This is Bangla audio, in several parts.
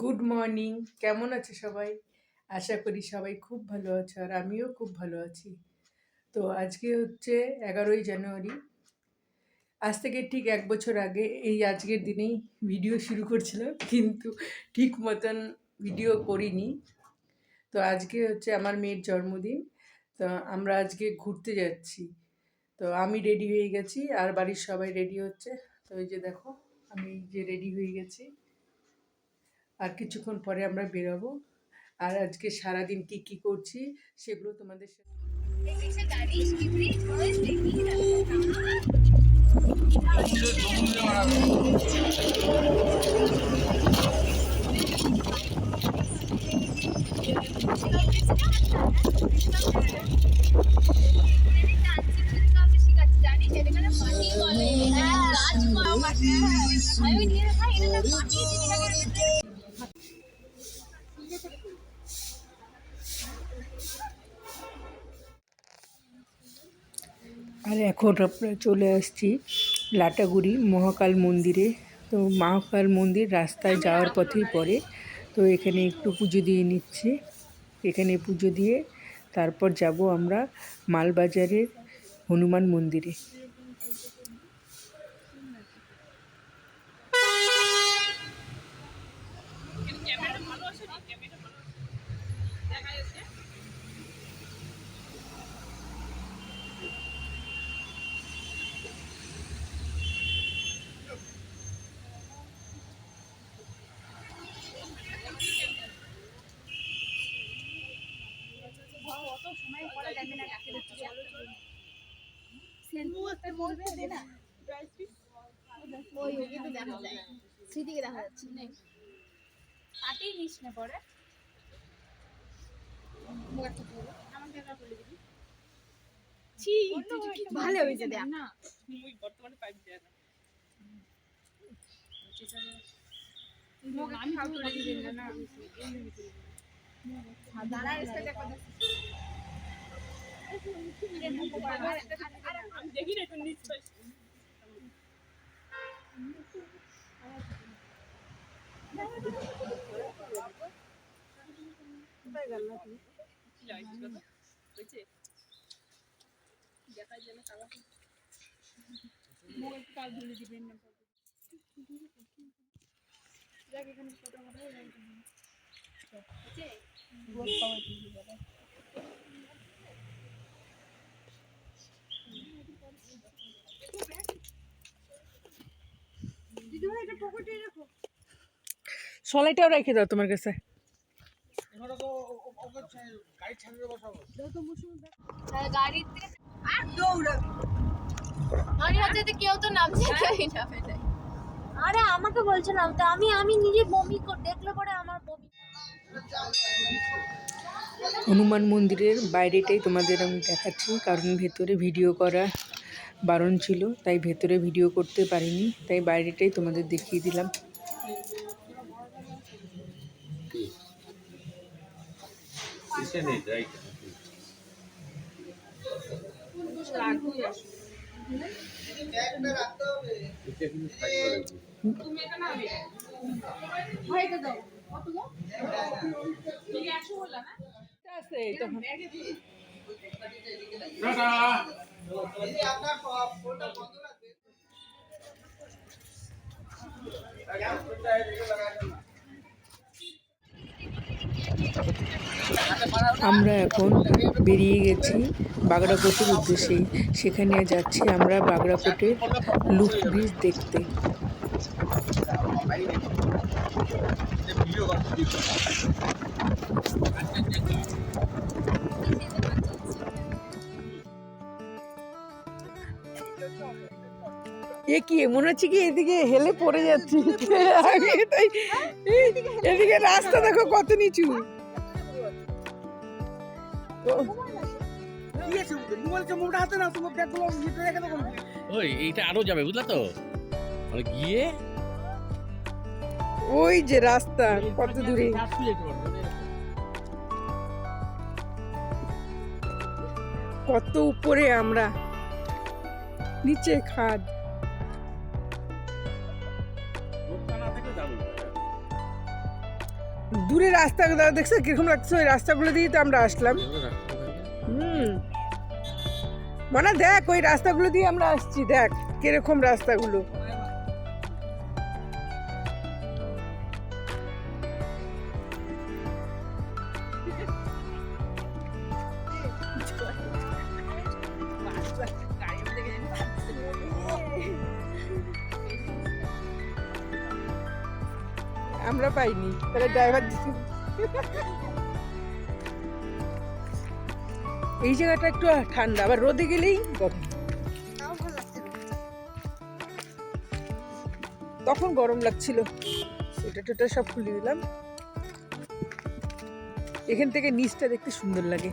গুড মর্নিং কেমন আছে সবাই? আশা করি সবাই খুব ভালো আছে আর আমিও খুব ভালো আছি। তো আজকে হচ্ছে এগারোই জানুয়ারি। আজ থেকে ঠিক এক বছর আগে এই আজকের দিনেই ভিডিও শুরু করছিলাম, কিন্তু ঠিক মতন ভিডিও করিনি। তো আজকে হচ্ছে আমার মেয়ের জন্মদিন, তো আমরা আজকে ঘুরতে যাচ্ছি। তো আমি রেডি হয়ে গেছি আর বাড়ির সবাই রেডি হচ্ছে। তো ওই যে দেখো, আমি যে রেডি হয়ে গেছি। আর কিছুক্ষণ পরে আমরা বেরোবো। আর আজকে সারাদিন কি কি করছি সেগুলো তোমাদের সাথে আর এখন আমরা চলে আসছি লাটাগুড়ি মহাকাল মন্দিরে। তো মহাকাল মন্দির রাস্তায় যাওয়ার পথেই পড়ে। তো এখানে একটু পুজো দিয়ে নিচ্ছি। এখানে পুজো দিয়ে তারপর যাব আমরা মালবাজারের হনুমান মন্দিরে। স্মৃতিকে দেখা যাচ্ছে। কাটেই নিস না পরে। ছি ভালো হয়েছে দেখ। না আমি খাওয়া করে দিই না। দাঁড়ায় দেখো দেখি না তুমি নিশ্চয় সলাইটাও রেখে দাও তোমার কাছে গাড়ির থেকে আর দৌড়াবে মনে হচ্ছে যে কেউ তো নামছে আরে আমাকে বলছে না তো আমি আমি নিজে বমি দেখলে পরে আমার বমি। হনুমান মন্দিরের বাইরেটাই তোমাদের আমি দেখাচ্ছি কারণ ভেতরে ভিডিও করা বারণ ছিল তাই ভেতরে ভিডিও করতে পারিনি তাই বাইরেটাই তোমাদের দেখিয়ে দিলাম। আমরা এখন বেরিয়ে গেছি বাগড়াকোটের উদ্দেশ্যে। সেখানে যাচ্ছি আমরা বাগড়াকোটের লুফ ব্রিজ দেখতে। এ কি মনে হচ্ছে কি এদিকে হেলে পড়ে যাচ্ছি? আমি তাই এদিকে রাস্তা দেখো কত নিচু। ওই এইটা আরও যাবে বুঝলা তো? মানে গিয়ে? ওই যে রাস্তা কত দূরে। কত উপরে আমরা। নিচে খাদ। দূরে রাস্তাগুলো দেখছ কীরকম লাগছে ওই রাস্তাগুলো দিয়েই তো আমরা আসলাম। হুম। মানে দেখ, ওই রাস্তাগুলো দিয়ে আমরা আসছি, দেখ, কীরকম রাস্তাগুলো। আমরা পাইনি। তাহলে ড্রাইভার এই জায়গাটা একটু ঠান্ডা, আবার রোদে গেলেই গরম। তখন গরম লাগছিল। এটা টোটা সব খুলে দিলাম। এখান থেকে নিচটা দেখতে সুন্দর লাগে।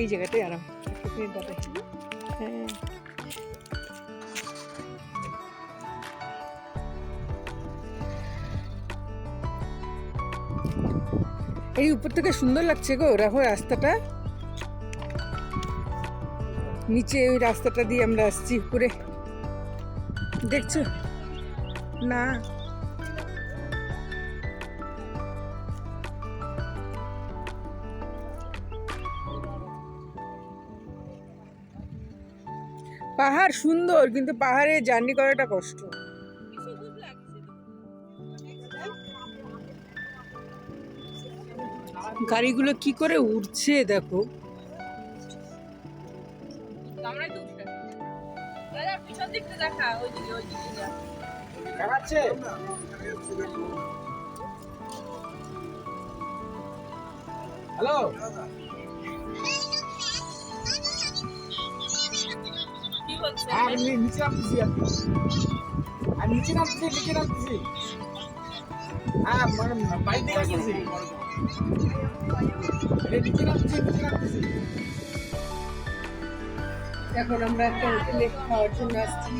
এই জায়গাটাই আরাম। হ্যাঁ। এই উপর থেকে সুন্দর লাগছে গো রাখো রাস্তাটা। নিচে ওই রাস্তাটা দিয়ে আমরা আসছি উপরে। দেখছ? না। পাহাড় সুন্দর, কিন্তু পাহাড়ে জার্নি করাটা কষ্ট। গাড়িগুলো কি করে উঠছে দেখো। হ্যালো? হ্যাঁ আমি নিচে নামতেছি আর আমি নিচে নামতেছি নিচে নামতেছি। হ্যাঁ মানে বাইক দিয়ে আসতেছি। এখন আমরা একটা হোটেলে খাওয়ার জন্য আসছি।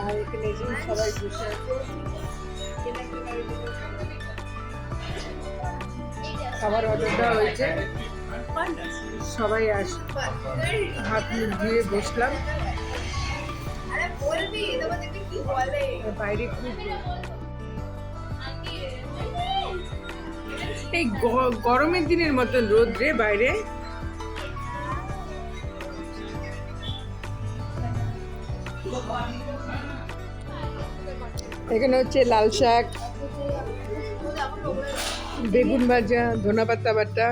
আর এখানে যে সবাই বসে আছে। খাবার অর্ডার দেওয়া হয়েছে। সবাই আস হাত মুখ দিয়ে বসলাম। আর এই গরমের দিনের মতন রোদ্রে বাইরে। এখানে হচ্ছে লাল শাক, বেগুন ভাজা, ধনা পাতা বাটা,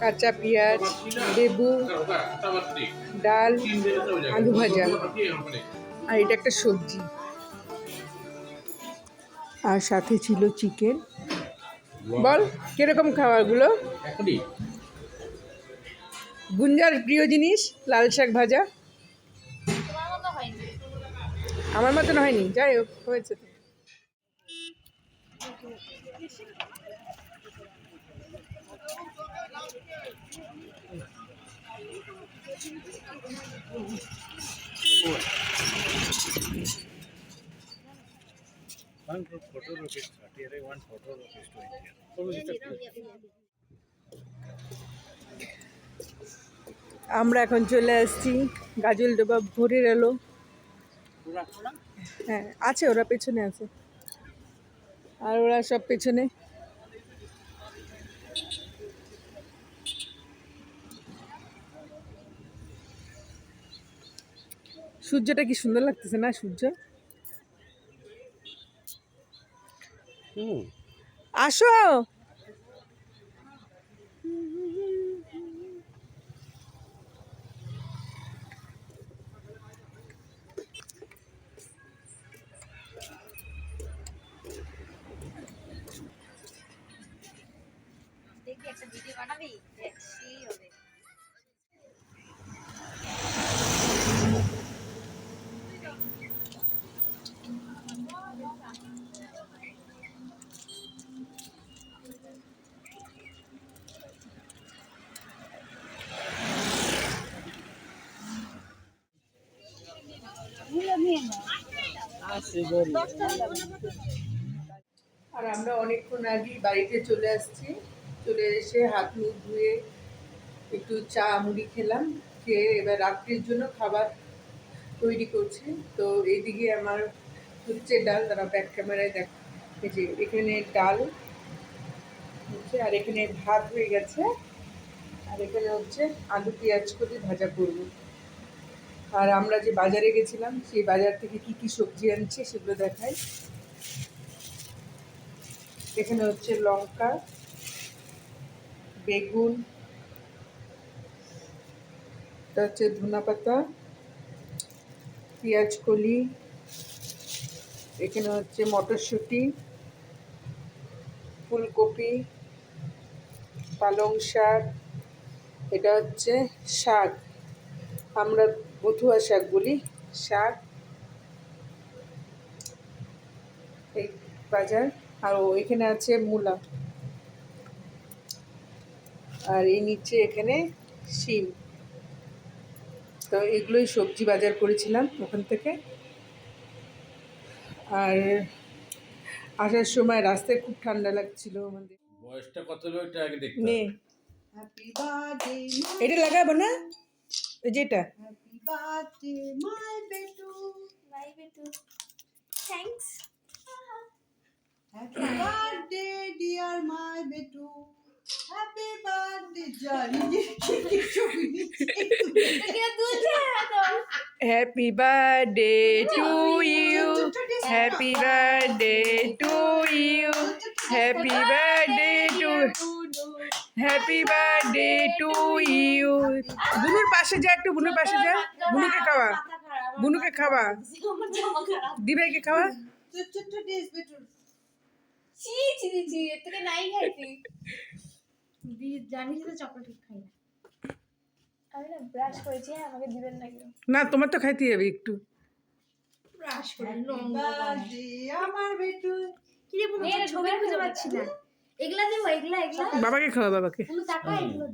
কাঁচা পেঁয়াজ, লেবু, ডাল, আলু ভাজা। আর এটা একটা সবজি। আর সাথে ছিল চিকেন। বল কীরকম খাবারগুলো? গুঞ্জার প্রিয় জিনিস লাল শাক ভাজা? তোমার মতো হয়নি আমার মতন হয়নি যাই হোক হয়েছে তো। One photo rupees thirty, one photo rupees twenty. আমরা এখন চলে আসছি গাজল ডোবা ভোরের এলো হ্যাঁ আছে ওরা পেছনে আছে। আর ওরা সব পেছনে। সূর্যটা কি সুন্দর লাগতেছে না সূর্য? আসো। একটা ভিডিও বানাবি? আর আমরা অনেকক্ষণ আগেই বাড়িতে চলে আসছি। চলে এসে হাত মুখ ধুয়ে একটু চা, মুড়ি খেলাম। আজকে এবার রাত্রির জন্য খাবার তৈরি করছি। তো এইদিকে আমার হচ্ছে ডাল, তারা ব্যাক ক্যামেরায় দেখ যে এখানে ডাল হচ্ছে, আর এখানে ভাত হয়ে গেছে। আর এখানে হচ্ছে আলু পেঁয়াজ করে ভাজা করব। আর আমরা যে বাজারে গেছিলাম, সেই বাজার থেকে কি কি সবজি আনছে সেগুলো দেখাই। এখানে হচ্ছে লঙ্কা, বেগুন, এটা হচ্ছে ধনা পাতা, পেঁয়াজ কলি, এখানে হচ্ছে মটরশুঁটি, ফুলকপি, পালং শাক, এটা হচ্ছে শাক। আমরা বথুয়া শাক বলি শাক। এই বাজার। আর এখানে আছে মূলা। আর এই নিচে এখানে শিম। তো এগুলোই সবজি বাজার করেছিলাম ওখান থেকে। আর আসার সময় রাস্তায় খুব ঠান্ডা লাগছিল আমাদের। বয়সটা কত আগে দেখতে birthday, এটা লাগাবো না? যেটা happy birthday, my Betu. Bye Betu thanks Happy birthday, dear my Betu. Happy birthday, Johnny. Happy birthday to you happy birthday to you happy birthday to happy birthday to you বুনুর পাশে যা একটু বুনুর পাশে যা। বুনুকে খাওয়া। বুনুকে খাওয়া। দিভাইকে খাওয়া। না। ব্রাশ করেছি আমাকে দিবেন না তোমার তো খাইতে হবে একটু। ব্রাশ করে আমার. কি রে ছবি খুঁজে পাচ্ছি না। এগুলা দেবো এগুলা এগুলা। বাবাকে খাওয়া বাবাকে। এগুলো